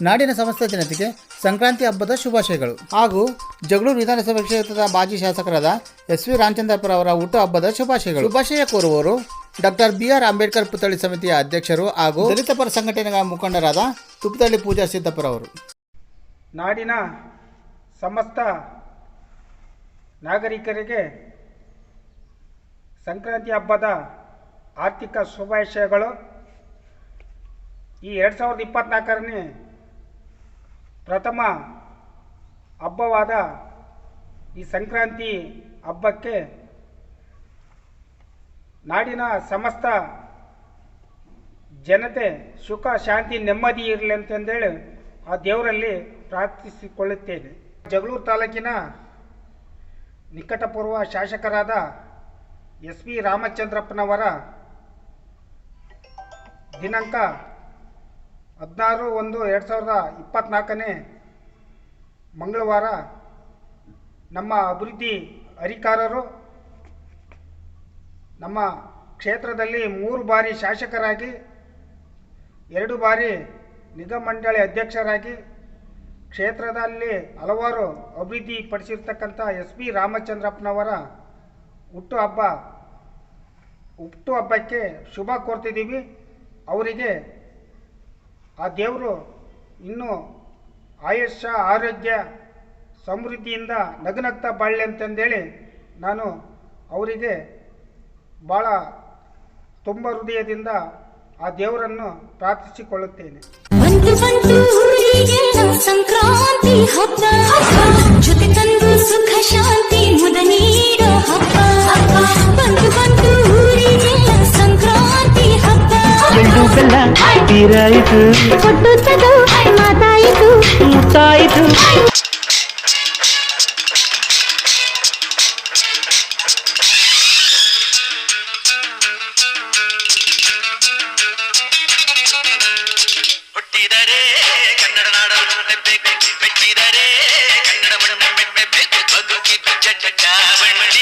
ನಾಡಿನ ಸಮಸ್ತ ಜನತೆಗೆ ಸಂಕ್ರಾಂತಿ ಹಬ್ಬದ ಶುಭಾಶಯಗಳು. ಹಾಗೂ ಜಗಳೂರು ವಿಧಾನಸಭೆ ಕ್ಷೇತ್ರದ ಮಾಜಿ ಶಾಸಕರಾದ ಎಸ್ ವಿ ರಾಮಚಂದ್ರಪುರ ಅವರ ಹುಟ್ಟು ಹಬ್ಬದ ಶುಭಾಶಯಗಳು. ಶುಭಾಶಯ ಕೋರುವವರು ಡಾಕ್ಟರ್ ಬಿ ಆರ್ ಅಂಬೇಡ್ಕರ್ ಪುತ್ಥಳಿ ಸಮಿತಿಯ ಅಧ್ಯಕ್ಷರು ಹಾಗೂ ದಲಿತ ಪರ ಸಂಘಟನೆಗಳ ಮುಖಂಡರಾದ ತುಪ್ಪದಳ್ಳಿ ಪೂಜಾ ಸಿದ್ದಪ್ಪರ ಅವರು. ನಾಡಿನ ಸಮಸ್ತ ನಾಗರಿಕರಿಗೆ ಸಂಕ್ರಾಂತಿ ಹಬ್ಬದ ಆರ್ಥಿಕ ಶುಭಾಶಯಗಳು. ಈ ಎರಡು ಸಾವಿರದ ಇಪ್ಪತ್ತ್ನಾಲ್ಕರನೇ ಪ್ರಥಮ ಹಬ್ಬವಾದ ಈ ಸಂಕ್ರಾಂತಿ ಹಬ್ಬಕ್ಕೆ ನಾಡಿನ ಸಮಸ್ತ ಜನತೆ ಸುಖ, ಶಾಂತಿ, ನೆಮ್ಮದಿ ಇರಲಿ ಅಂತಂದೇಳಿ ಆ ದೇವರಲ್ಲಿ ಪ್ರಾರ್ಥಿಸಿಕೊಳ್ಳುತ್ತೇನೆ. ಜಗಳೂರು ತಾಲೂಕಿನ ನಿಕಟಪೂರ್ವ ಶಾಸಕರಾದ ಎಸ್ ಪಿ ರಾಮಚಂದ್ರಪ್ಪನವರ ದಿನಾಂಕ ಹದಿನಾರು ಒಂದು ಎರಡು ಸಾವಿರದ ಇಪ್ಪತ್ತ್ನಾಲ್ಕನೇ ಮಂಗಳವಾರ ನಮ್ಮ ಅಭಿವೃದ್ಧಿ ಅಧಿಕಾರರು ನಮ್ಮ ಕ್ಷೇತ್ರದಲ್ಲಿ ಮೂರು ಬಾರಿ ಶಾಸಕರಾಗಿ, ಎರಡು ಬಾರಿ ನಿಗಮ ಮಂಡಳಿ ಅಧ್ಯಕ್ಷರಾಗಿ, ಕ್ಷೇತ್ರದಲ್ಲಿ ಹಲವಾರು ಅಭಿವೃದ್ಧಿ ಪಡಿಸಿರ್ತಕ್ಕಂಥ ಎಸ್ ಪಿ ರಾಮಚಂದ್ರಪ್ಪನವರ ಹುಟ್ಟುಹಬ್ಬ ಹುಟ್ಟುಹಬ್ಬಕ್ಕೆ ಶುಭ ಕೋರ್ತಿದ್ದೀವಿ. ಅವರಿಗೆ ಆ ದೇವರು ಇನ್ನೂ ಆಯುಷ್ಯ ಆರೋಗ್ಯ, ಸಮೃದ್ಧಿಯಿಂದ ನಗುನಗ್ತಾ ಬಾಳಲಿ ಅಂತಂದೇಳಿ ನಾನು ಅವರಿಗೆ ಭಾಳ ತುಂಬ ಹೃದಯದಿಂದ ಆ ದೇವರನ್ನು ಪ್ರಾರ್ಥಿಸಿಕೊಳ್ಳುತ್ತೇನೆ. ಸಂಕ್ರಾಂತಿ ಹಬ್ಬ. ತೀರಾಯಿತು ಕೊಟ್ಟುತ್ತದು ಮಾತಾಯಿತು ಮುತ್ತಾಯಿತು ಹುಟ್ಟಿದರೆ ಕನ್ನಡ ನಾಡಲು ಮೆಚ್ಚಬೇಕು ಮೆಚ್ಚಿದರೆ ಕನ್ನಡ ಮಣ್ಣು ಮೆಚ್ಚಬೇಕು ಬದುಕಿದ್ದು ಚಟ ಚಾವಣಿ